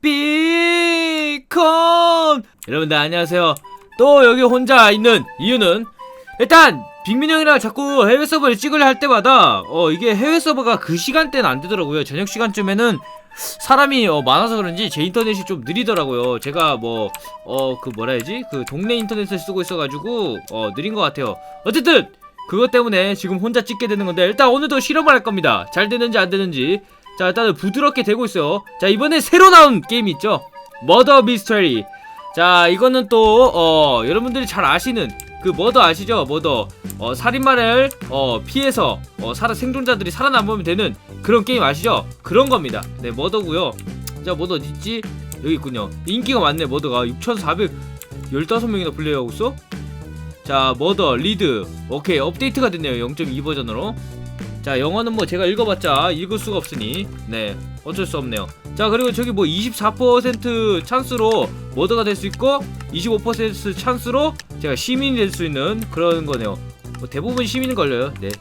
비콘! 여러분들 안녕하세요. 또 여기 혼자 있는 이유는 일단 빅민 형이랑 자꾸 해외 서버를 찍으려 할 때마다 어 이게 해외 서버가 그 시간대는 안 되더라고요. 저녁 시간쯤에는 사람이 어, 많아서 그런지 제 인터넷이 좀 느리더라고요. 제가 뭐 어 그 뭐라 해야지? 그 동네 인터넷을 쓰고 있어가지고 어 느린 것 같아요. 어쨌든 그것 때문에 지금 혼자 찍게 되는 건데 일단 오늘도 실험을 할 겁니다. 잘 되는지 안 되는지 자 일단은 부드럽게 되고 있어요. 자 이번에 새로 나온 게임이 있죠? 머더 미스터리 자 이거는 또 어, 여러분들이 잘 아시는 그 머더 아시죠? 머더 어, 살인마를 어, 피해서 어, 살아 생존자들이 살아남으면 되는 그런 게임 아시죠? 그런 겁니다. 네 머더고요. 자 머더 어디 있지? 여기 있군요. 인기가 많네 머더가 6415명이나 플레이하고 있어? 자 머더 리드 오케이 업데이트가 됐네요. 0.2 버전으로 자 영어는 뭐 제가 읽어봤자 읽을 수가 없으니 네 어쩔 수 없네요. 자 그리고 저기 뭐 24% 찬스로 머더가 될 수 있고 25% 찬스로 제가 시민이 될 수 있는 그런 거네요. 뭐 대부분 시민인 걸려요. 네자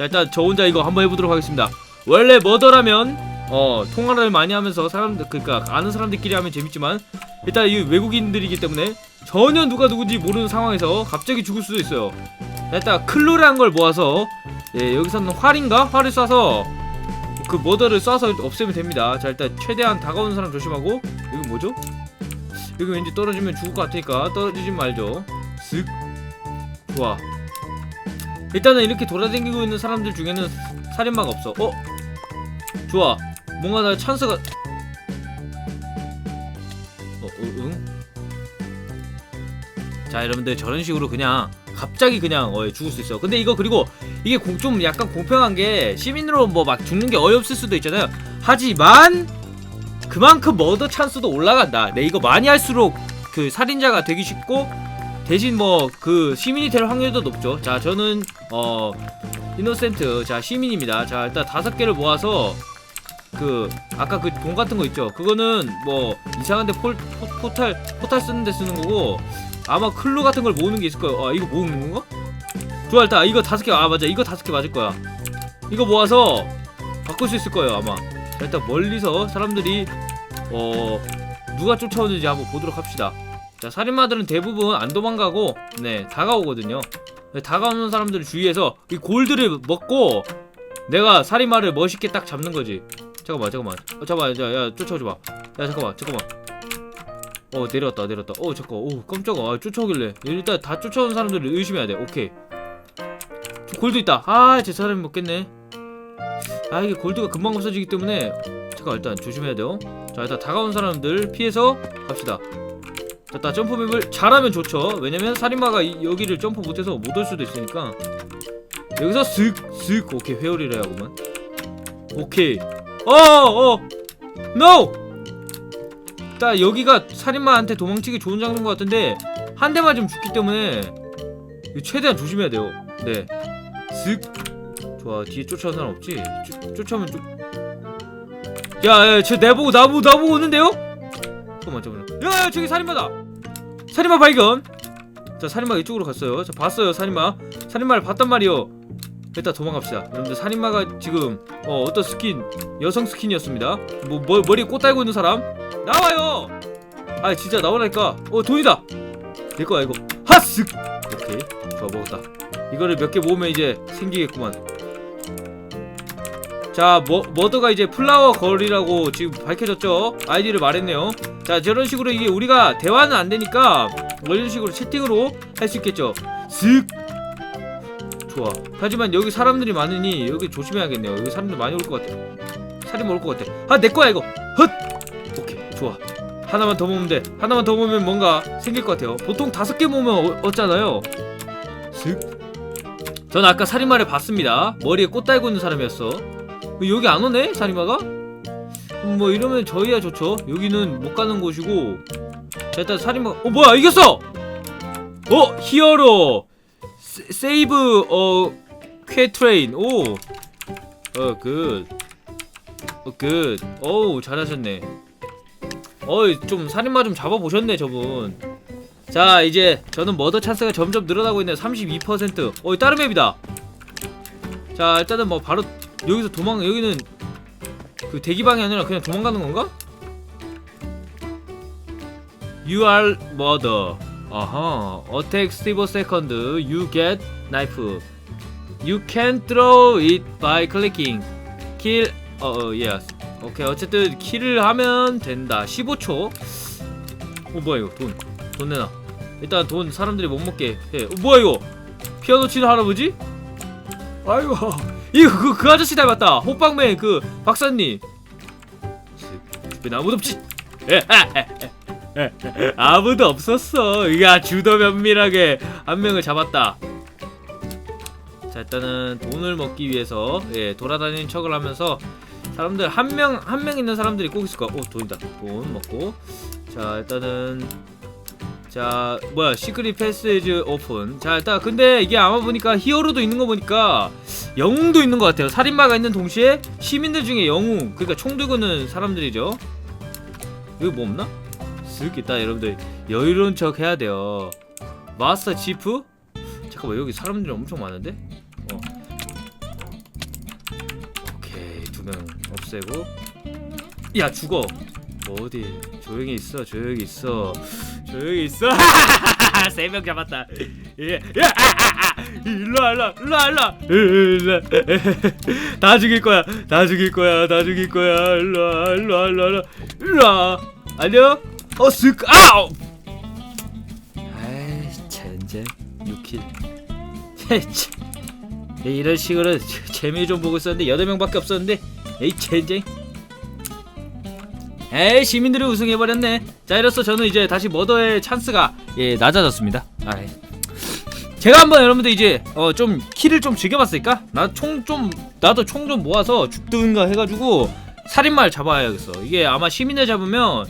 일단 저 혼자 이거 한번 해보도록 하겠습니다. 원래 머더라면 어 통화를 많이 하면서 사람들 그니까 아는 사람들끼리 하면 재밌지만 일단 이 외국인들이기 때문에 전혀 누가 누군지 모르는 상황에서 갑자기 죽을 수도 있어요. 자, 일단 클로레한 걸 모아서 예 여기서는 활인가 활을 쏴서 그 머더를 쏴서 없애면 됩니다. 자 일단 최대한 다가오는 사람 조심하고 여기 뭐죠? 여기 왠지 떨어지면 죽을 것 같으니까 떨어지지 말죠. 쓱 좋아. 일단은 이렇게 돌아다니고 있는 사람들 중에는 살인마가 없어. 어? 좋아. 뭔가 나 찬스가 어, 어 응? 자 여러분들 저런 식으로 그냥 갑자기 그냥 어, 죽을 수 있어. 근데 이거 그리고 이게 공, 좀 약간 공평한 게 시민으로 뭐 막 죽는 게 어이없을 수도 있잖아요. 하지만 그만큼 머더 찬스도 올라간다. 네 이거 많이 할수록 그 살인자가 되기 쉽고 대신 뭐 그 시민이 될 확률도 높죠. 자 저는 어 이노센트 자 시민입니다. 자 일단 다섯 개를 모아서 그 아까 그 돈 같은 거 있죠. 그거는 뭐 이상한데 폴, 포, 포탈 포탈 쓰는 데 쓰는 거고 아마 클루 같은 걸 모으는 게 있을 거예요. 아 이거 모으는 건가? 좋아 일단 이거 다섯 개아 맞아 이거 다섯 개 맞을 거야. 이거 모아서 바꿀 수 있을 거예요 아마. 자, 일단 멀리서 사람들이 어 누가 쫓아오는지 한번 보도록 합시다. 자 살인마들은 대부분 안 도망가고 네 다가오거든요. 네, 다가오는 사람들을 주의해서 이 골드를 먹고 내가 살인마를 멋있게 딱 잡는 거지. 잠깐만 잠깐만. 어, 잠깐만 야 야 쫓아오지 마. 야 잠깐만 잠깐만. 어 내렸다 내렸다. 어 잠깐. 오 깜짝아 아, 쫓아오길래 일단 다 쫓아오는 사람들을 의심해야 돼. 오케이. 저 골드 있다. 아제 사람이 먹겠네. 아 이게 골드가 금방 없어지기 때문에 잠깐 일단 조심해야 돼요. 자 일단 다가온 사람들 피해서 갑시다. 자, 나 점프맵을 잘하면 좋죠. 왜냐면 살인마가 이- 여기를 점프 못해서 못 올 수도 있으니까. 여기서 쓱쓱 오케이 회오리를 해야구만. 오케이. 어 어. NO. 딱 여기가 살인마한테 도망치기 좋은 장소인 것 같은데 한 대만 좀 죽기 때문에 최대한 조심해야 돼요. 네. 쓱. 좋아 뒤에 쫓아오는 사람 없지? 쫓, 쫓아오면 좀. 야야 쟤 내보고 나보고 나보고 오는데요? 잠깐만 잠깐만. 야 야 저기 살인마다. 살인마 발견. 자 살인마 이쪽으로 갔어요. 자 봤어요 살인마. 살인마를 봤단 말이요. 일단 도망갑시다. 여러분들 살인마가 지금 어, 어떤 스킨 여성 스킨이었습니다. 뭐, 뭐 머리에 꽃 달고 있는 사람 나와요. 아 진짜 나오라니까. 어 돈이다. 내 거야 이거. 하스. 오케이 좋아 먹었다. 이거를 몇 개 모으면 이제 생기겠구만. 자, 머, 머더가 이제 플라워 걸이라고 지금 밝혀졌죠? 아이디를 말했네요. 자, 저런 식으로 이게 우리가 대화는 안 되니까 뭐 이런 식으로 채팅으로 할 수 있겠죠? 슥! 좋아. 하지만 여기 사람들이 많으니 여기 조심해야겠네요. 여기 사람들 많이 올 것 같아. 살인 올것 같아. 아, 내 거야, 이거! 헛! 좋아. 하나만 더 모으면 돼. 하나만 더 모으면 뭔가 생길 것 같아요. 보통 다섯 개 모으면 어, 얻잖아요. 슥! 전 아까 살인마를 봤습니다. 머리에 꽃 달고 있는 사람이었어. 여기 안 오네 살인마가? 음, 뭐 이러면 저희야 좋죠. 여기는 못 가는 곳이고. 자 일단 살인마. 어 뭐야 이겼어? 어 히어로 세, 세이브 어 쾌트레인 오. 어 굿. 어 굿. 어우 잘하셨네. 어이 좀 살인마 좀 잡아보셨네 저분. 자 이제 저는 머더 찬스가 점점 늘어나고 있네요 32% 어이 다른 맵이다 자 일단은 뭐 바로 여기서 도망 여기는 그 대기방이 아니라 그냥 도망가는 건가? You are murder. 아하. Attack Steve second. You get knife. You can throw it by clicking. Kill. 어, 어 yes. 오케이. 어쨌든 킬을 하면 된다. 15초. 어 뭐야 이거 돈. 돈 내놔. 일단 돈 사람들이 못 먹게 해. 어, 뭐야 이거? 피아노 치는 할아버지? 아이고. 이거 그, 그 아저씨 닮았다. 호빵맨 그 박사님. 주변에 아무도 없지. 아무도 없었어. 야 주도 면밀하게 한 명을 잡았다. 자 일단은 돈을 먹기 위해서 예 돌아다니는 척을 하면서 사람들 한 명 한 명 있는 사람들이 꼭 있을 거야. 오 돈이다. 돈 먹고 자 일단은 자 뭐야 시크릿 패스지 오픈. 자 일단 근데 이게 아마 보니까 히어로도 있는 거 보니까 영웅도 있는 것 같아요. 살인마가 있는 동시에 시민들 중에 영웅 그러니까 총 들고는 사람들이죠. 여기 뭐 없나? 쓱 있다 여러분들 여유로운 척 해야 돼요. 마스터 지프? 잠깐만 여기 사람들이 엄청 많은데? 두 명 없애고. 야 죽어. 뭐 어디? 조용히 있어 조용히 있어. 조용히 있어. 세 명 잡았다. 예, 야, 아, 아, 아. 일로 와, 일로 와, 일로 와, 일로 와. 일로 와. 다 죽일 거야 다 죽일 거야 다 죽일 거야. 일로 와 일로 와 일로 와 일로 와. 안녕. 어쓱 아우. 아이 젠젠 6킬. 이런 식으로 재미 좀 보고 있었는데 8명밖에 없었는데 에이 젠젠 에이 시민들이 우승해버렸네. 자 이로써 저는 이제 다시 머더의 찬스가 예 낮아졌습니다. 아이. 제가 한번 여러분들 이제 어 좀 키를 좀 즐겨봤으니까? 나 총 좀 나도 총 좀 모아서 죽든가 해가지고 살인마를 잡아야겠어. 이게 아마 시민을 잡으면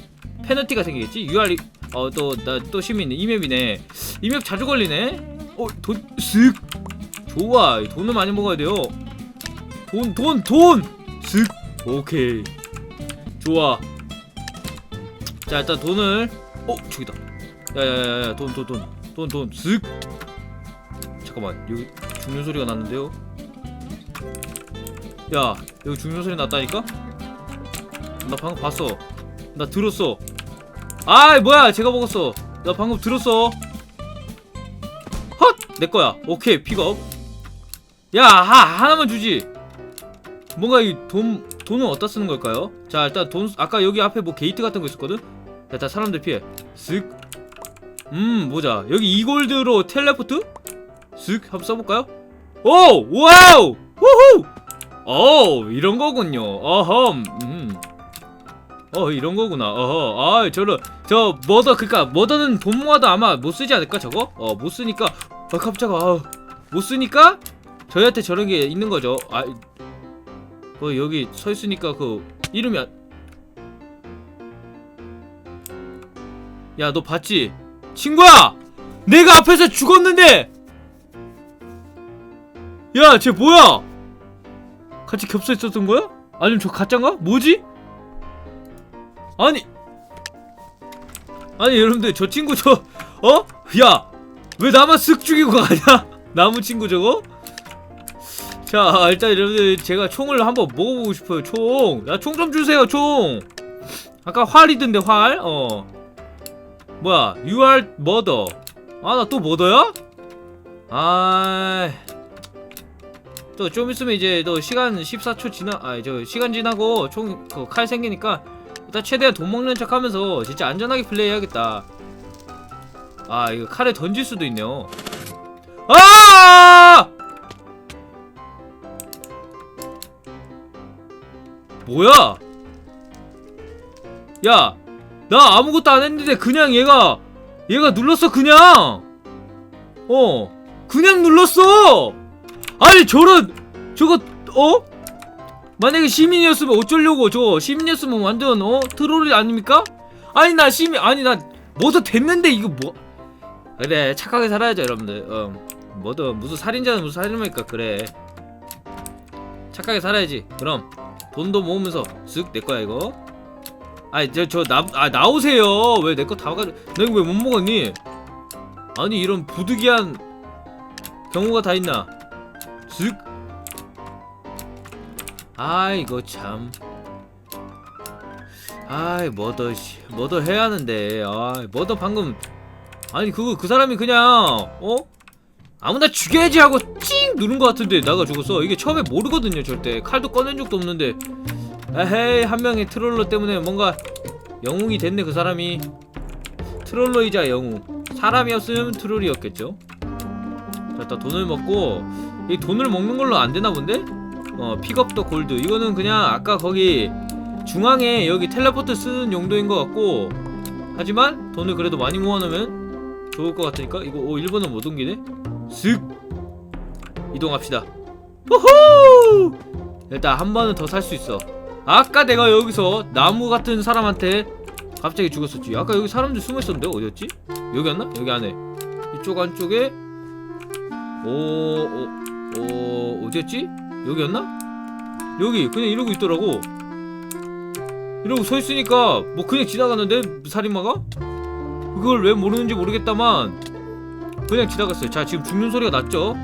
페널티가 생기겠지? UR 어또 나 또 시민 이맵이네. 이맵 자주 걸리네. 어돈쓱 좋아. 이 돈을 많이 먹어야 돼요. 돈 돈 돈 쓱 오케이. 좋아. 자 일단 돈을. 어 저기다. 야야야야 돈 돈 돈. 돈 돈쓱 잠깐만 여기 죽는 소리가 났는데요? 야 여기 죽는 소리 났다니까? 나 방금 봤어. 나 들었어. 아이 뭐야. 제가 먹었어. 나 방금 들었어. 헛! 내거야. 오케이 픽업. 야 하, 하나만 주지 뭔가 이 돈 돈은 어디다 쓰는 걸까요? 자 일단 돈 아까 여기 앞에 뭐 게이트 같은 거 있었거든? 자, 일단 사람들 피해. 쓱음 보자. 여기 이골드로 텔레포트? 쓱 한번 써볼까요? 오 와우! 후후! 오 이런 거군요. 어험 음. 어 이런 거구나. 어허. 아 저런 저 머더 그니까 머더는 돈 모아도 아마 못 쓰지 않을까 저거? 어 못 쓰니까. 아 깜짝아. 아, 못 쓰니까 저희한테 저런 게 있는 거죠. 아 그 여기 서 있으니까 그 이름이 야너 봤지? 친구야! 내가 앞에서 죽었는데! 야 쟤 뭐야? 같이 겹쳐 있었던 거야? 아니면 저 가짜인가? 뭐지? 아니 아니 여러분들 저 친구 저 어? 야 왜 나만 쓱 죽이고 가냐 나무 친구 저거? 자 일단 여러분들 제가 총을 한번 먹어보고 싶어요 총 나 총 좀 주세요 총 아까 활이던데 활어 뭐야 You are murder 아나 또 머더야? 아 또 좀 있으면 이제 너 시간 14초 지나 아 저 시간 지나고 총 그 칼 생기니까 일단 최대한 돈 먹는 척 하면서 진짜 안전하게 플레이해야겠다. 아, 이거 칼에 던질 수도 있네요. 아! 뭐야? 야, 나 아무것도 안 했는데 그냥 얘가 얘가 눌렀어 그냥. 어, 그냥 눌렀어. 아니 저런 저거 어? 만약에 시민이었으면 어쩌려고 저 시민이었으면 완전 어 트롤이 아닙니까? 아니 나 시민 아니 나 뭐도 됐는데 이거 뭐 그래 착하게 살아야죠 여러분들 어 뭐도 무슨 살인자는 무슨 살인마니까 그래 착하게 살아야지 그럼 돈도 모으면서 쓱 내거야 이거? 아니 저저나 아, 나오세요. 왜 내 거 다 가져? 너 이거 왜 못 먹었니? 아니 이런 부득이한 경우가 다 있나? 쓱 아이고 참. 아이 머더 씨 머더 해야 하는데. 아 머더 방금. 아니 그거 그 사람이 그냥 어 아무나 죽여야지 하고 찡 누른 것 같은데 나가 죽었어. 이게 처음에 모르거든요 절대. 칼도 꺼낸 적도 없는데. 에헤이 한 명의 트롤러 때문에 뭔가 영웅이 됐네 그 사람이. 트롤러이자 영웅. 사람이었으면 트롤이었겠죠. 자 일단 돈을 먹고. 이 돈을 먹는 걸로 안 되나 본데? 어 픽업 더 골드. 이거는 그냥 아까 거기 중앙에 여기 텔레포트 쓰는 용도인 것 같고. 하지만 돈을 그래도 많이 모아놓으면 좋을 것 같으니까. 이거 오 1번은 못 옮기네 슥 이동합시다 호호 일단 한 번은 더 살 수 있어 아까 내가 여기서 나무 같은 사람한테 갑자기 죽었었지 아까 여기 사람들 숨어있었는데 어디였지? 여기였나? 여기 안에 이쪽 안쪽에 오, 오, 오 어디였지? 여기였나? 여기 그냥 이러고 있더라고 이러고 서 있으니까 뭐 그냥 지나갔는데 살인마가 그걸 왜 모르는지 모르겠다만 그냥 지나갔어요. 자 지금 죽는 소리가 났죠.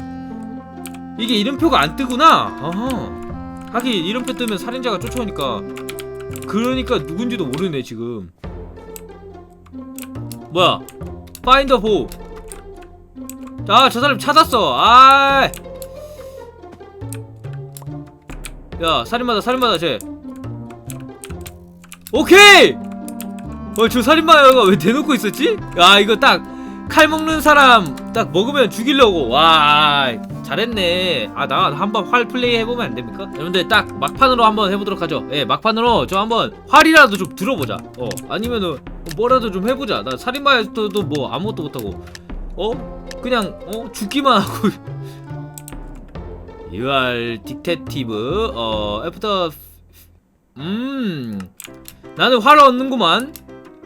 이게 이름표가 안 뜨구나. 아하. 하긴 이름표 뜨면 살인자가 쫓아오니까 그러니까 누군지도 모르네 지금. 뭐야? 파인더 보. 자저 사람 찾았어. 아. 야 살인마다 살인마다 쟤. 오케이! 어, 저 살인마가 왜 대놓고 있었지? 야, 이거 딱, 칼 먹는 사람 딱 먹으면 죽이려고. 와, 잘했네. 아, 나 한번 활 플레이 해보면 안 됩니까? 여러분들 딱 막판으로 한번 해보도록 하죠. 예, 막판으로 저 한번 활이라도 좀 들어보자. 어, 아니면은 뭐라도 좀 해보자. 나 살인마에서도 뭐 아무것도 못하고. 어? 그냥, 어? 죽기만 하고. You are detective. 어, after. 음. 나는 화를 얻는구만.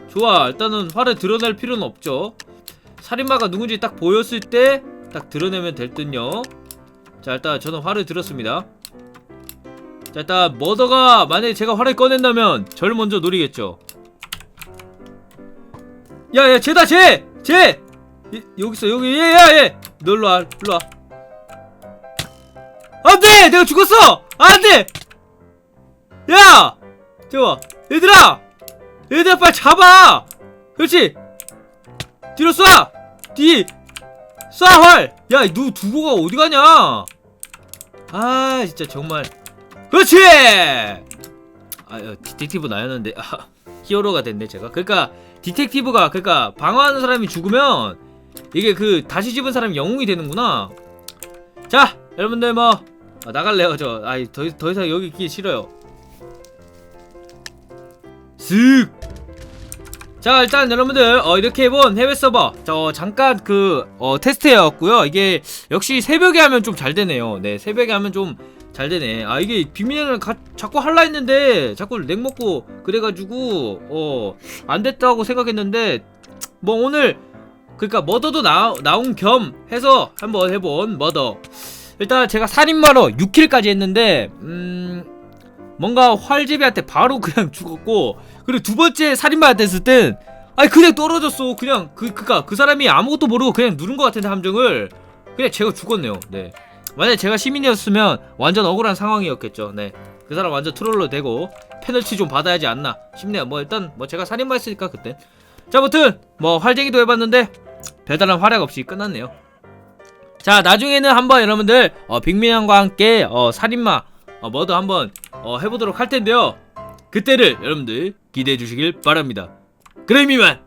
좋아. 일단은 화를 드러낼 필요는 없죠. 살인마가 누군지 딱 보였을 때 딱 드러내면 될 듯요. 자, 일단 저는 화를 들었습니다. 자, 일단 머더가 만약에 제가 화를 꺼낸다면 저를 먼저 노리겠죠. 야, 야, 쟤다, 쟤! 쟤! 이, 여기 있어, 여기, 얘, 야, 얘! 너 일로 와, 일로 와. 안 돼! 내가 죽었어! 안 돼! 야! 저거 얘들아! 얘들아 빨리 잡아! 그렇지! 뒤로 쏴! 뒤! 쏴 활! 야, 너 두고가 어디 가냐? 아, 진짜 정말. 그렇지! 아, 야, 디텍티브 나였는데 아, 히어로가 됐네 제가. 그러니까 디텍티브가 그러니까 방어하는 사람이 죽으면 이게 그 다시 집은 사람이 영웅이 되는구나. 자, 여러분들 뭐 아, 나갈래요 저. 아이 더, 더 이상 여기 있기 싫어요. 쓱. 자 일단 여러분들 어, 이렇게 해본 해외 서버 저 잠깐 그 어, 테스트해왔고요. 이게 역시 새벽에 하면 좀 잘 되네요. 네 새벽에 하면 좀 잘 되네. 아 이게 빅민을 자꾸 할라 했는데 자꾸 렉 먹고 그래가지고 어 안 됐다고 생각했는데 뭐 오늘 그니까 머더도 나, 나온 겸 해서 한번 해본 머더. 일단 제가 살인마로 6킬까지 했는데 음 뭔가 활제비한테 바로 그냥 죽었고 그리고 두 번째 살인마한테 했을 땐 아니 그냥 떨어졌어. 그냥 그 그니까 그 사람이 아무것도 모르고 그냥 누른 것 같은데 함정을 그냥 제가 죽었네요. 네. 만약에 제가 시민이었으면 완전 억울한 상황이었겠죠. 네그 사람 완전 트롤러 되고 페널티 좀 받아야지 않나 싶네요. 뭐 일단 뭐 제가 살인마 했으니까 그때. 자 아무튼 뭐 활쟁이도 해봤는데 별다른 활약 없이 끝났네요. 자 나중에는 한번 여러분들 어, 빅민형과 함께 어, 살인마 어, 뭐도 한번 어, 해보도록 할 텐데요. 그때를 여러분들 기대해 주시길 바랍니다. 그럼 이만